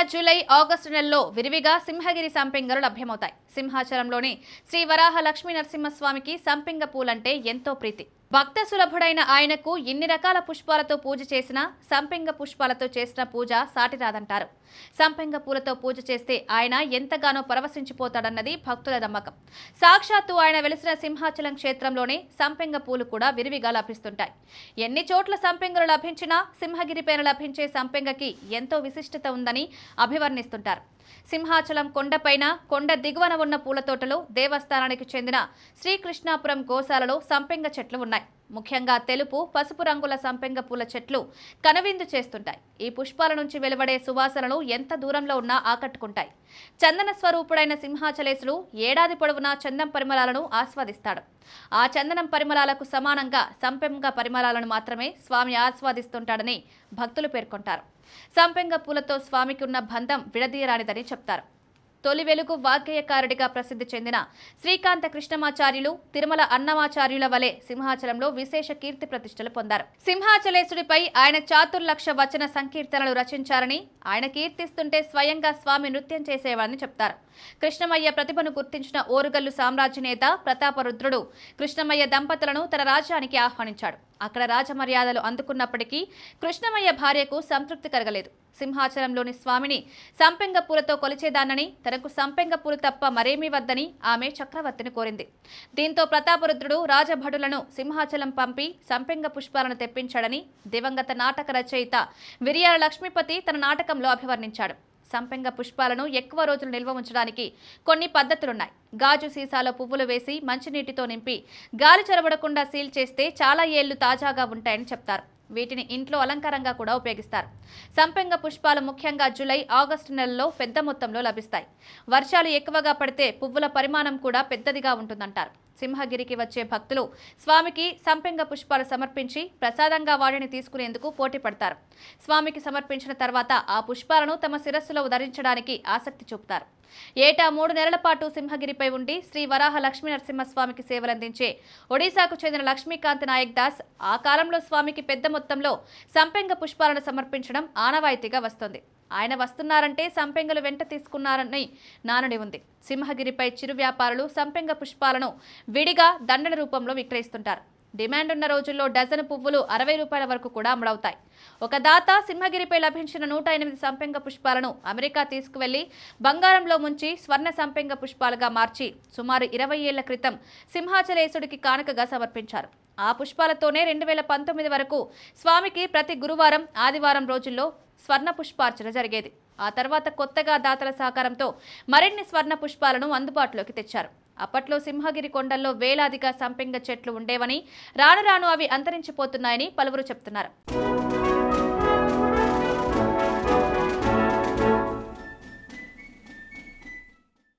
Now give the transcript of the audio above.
July August నెలలో విరివిగా సింహగిరి సంపింగలు లభ్యమవుతాయి. సింహాచలంలోని శ్రీ వరాహ లక్ష్మీ నరసింహస్వామికి సంపెంగ పూలంటే ఎంతో ప్రీతి. భక్త సులభుడైన ఆయనకు ఎన్ని రకాల పుష్పాలతో పూజ చేసినా సంపెంగ పుష్పాలతో చేసిన పూజ సాటిరాదంటారు. సంపెంగ పూలతో పూజ చేస్తే ఆయన ఎంతగానో పరవశించిపోతాడన్నది భక్తుల నమ్మకం. సాక్షాత్తు ఆయన వెలిసిన సింహాచలం క్షేత్రంలోనే సంపెంగ పూలు కూడా విరివిగా లభిస్తుంటాయి. ఎన్ని చోట్ల సంపెంగలు లభించినా సింహగిరి లభించే సంపెంగకి ఎంతో విశిష్టత ఉందని అభివర్ణిస్తుంటారు. సింహాచలం కొండపైన కొండ దిగువన ఉన్న పూల తోటలో దేవస్థానానికి చెందిన శ్రీకృష్ణాపురం గోశాలలో సంపెంగ చెట్లు ఉన్నాయి. ముఖ్యంగా తెలుపు పసుపు రంగుల సంపెంగ పూల చెట్లు కనువిందు చేస్తుంటాయి. ఈ పుష్పాల నుంచి వెలువడే సువాసనలు ఎంత దూరంలో ఉన్నా ఆకట్టుకుంటాయి. చందన స్వరూపుడైన సింహాచలేశుడు ఏడాది పొడవునా చందం పరిమళాలను ఆస్వాదిస్తాడు. ఆ చందనం పరిమళాలకు సమానంగా సంపెంగ పరిమళాలను మాత్రమే స్వామి ఆస్వాదిస్తుంటాడని భక్తులు పేర్కొంటారు. సంపెంగ పూలతో స్వామికి ఉన్న బంధం విడదీయరానిదని చెప్తారు. తొలి వెలుగు వాగ్గేయకారుడిగా ప్రసిద్ధి చెందిన శ్రీకాంత కృష్ణమాచార్యులు తిరుమల అన్నమాచార్యుల వలె సింహాచలంలో విశేష కీర్తి ప్రతిష్టలు పొందారు. సింహాచలేశుడిపై ఆయన చాతుర్లక్ష వచన సంకీర్తనలు రచించారని ఆయన కీర్తిస్తుంటే స్వయంగా స్వామి నృత్యం చేసేవారని చెప్తారు. కృష్ణమయ్య ప్రతిభను గుర్తించిన ఓరుగల్లు సామ్రాజ్య నేత ప్రతాపరుద్రుడు కృష్ణమయ్య దంపతులను తన రాజ్యానికి ఆహ్వానించాడు. అక్కడ రాజమర్యాదలు అందుకున్నప్పటికీ కృష్ణమయ్య భార్యకు సంతృప్తి కలగలేదు. సింహాచలంలోని స్వామిని సంపెంగ పూలతో కొలిచేదానని తనకు సంపెంగ పూలు తప్ప మరేమీ వద్దని ఆమె చక్రవర్తిని కోరింది. దీంతో ప్రతాపరుద్రుడు రాజభటులను సింహాచలం పంపి సంపెంగ పుష్పాలను తెప్పించాడని దివంగత నాటక రచయిత విరియాల లక్ష్మీపతి తన నాటకంలో అభివర్ణించాడు. సంపెంగ పుష్పాలను ఎక్కువ రోజులు నిల్వ ఉంచడానికి కొన్ని పద్ధతులున్నాయి. గాజు సీసాలో పువ్వులు వేసి మంచినీటితో నింపి గాలి చొరబడకుండా సీల్ చేస్తే చాలా ఏళ్ళు తాజాగా ఉంటాయని చెప్తారు. వీటిని ఇంట్లో అలంకారంగా కూడా ఉపయోగిస్తారు. సంపెంగ పుష్పాలు ముఖ్యంగా జూలై ఆగస్టు నెలలో పెద్ద మొత్తంలో లభిస్తాయి. వర్షాలు ఎక్కువగా పడితే పువ్వుల పరిమాణం కూడా పెద్దదిగా ఉంటుందంటారు. సింహగిరికి వచ్చే భక్తులు స్వామికి సంపెంగ పుష్పాలు సమర్పించి ప్రసాదంగా వాటిని తీసుకునేందుకు పోటీ పడతారు. స్వామికి సమర్పించిన తర్వాత ఆ పుష్పాలను తమ శిరస్సులో ధరించడానికి ఆసక్తి చూపుతారు. ఏటా మూడు నెలల పాటు సింహగిరిపై ఉండి శ్రీ వరాహ లక్ష్మీ నరసింహస్వామికి సేవలందించే ఒడిశాకు చెందిన లక్ష్మీకాంత్ నాయక్ దాస్ ఆ కాలంలో స్వామికి పెద్ద మొత్తంలో సంపెంగ పుష్పాలను సమర్పించడం ఆనవాయితీగా వస్తోంది. ఆయన వస్తున్నారంటే సంపెంగలు వెంట తీసుకున్నారని నానుడి ఉంది. సింహగిరిపై చిరు వ్యాపారులు సంపెంగ పుష్పాలను విడిగా దండల రూపంలో విక్రయిస్తుంటారు. డిమాండ్ ఉన్న రోజుల్లో డజను పువ్వులు అరవై రూపాయల వరకు కూడా అమలవుతాయి. ఒక దాత సింహగిరిపై లభించిన నూట ఎనిమిది సంపెంగ పుష్పాలను అమెరికా తీసుకువెళ్ళి బంగారంలో ముంచి స్వర్ణ సంపెంగ పుష్పాలుగా మార్చి సుమారు ఇరవై ఏళ్ళ క్రితం సింహాచలేశుడికి కానుకగా సమర్పించారు. ఆ పుష్పాలతోనే రెండు వేల పంతొమ్మిది వరకు స్వామికి ప్రతి గురువారం ఆదివారం రోజుల్లో స్వర్ణ పుష్పార్చన జరిగేది. ఆ తర్వాత కొత్తగా దాతల సహకారంతో మరిన్ని స్వర్ణ పుష్పాలను అందుబాటులోకి తెచ్చారు. అప్పట్లో సింహగిరి కొండల్లో వేలాదిగా సంపెంగ చెట్లు ఉండేవని రాను రాను అవి అంతరించిపోతున్నాయని పలువురు చెప్తున్నారు.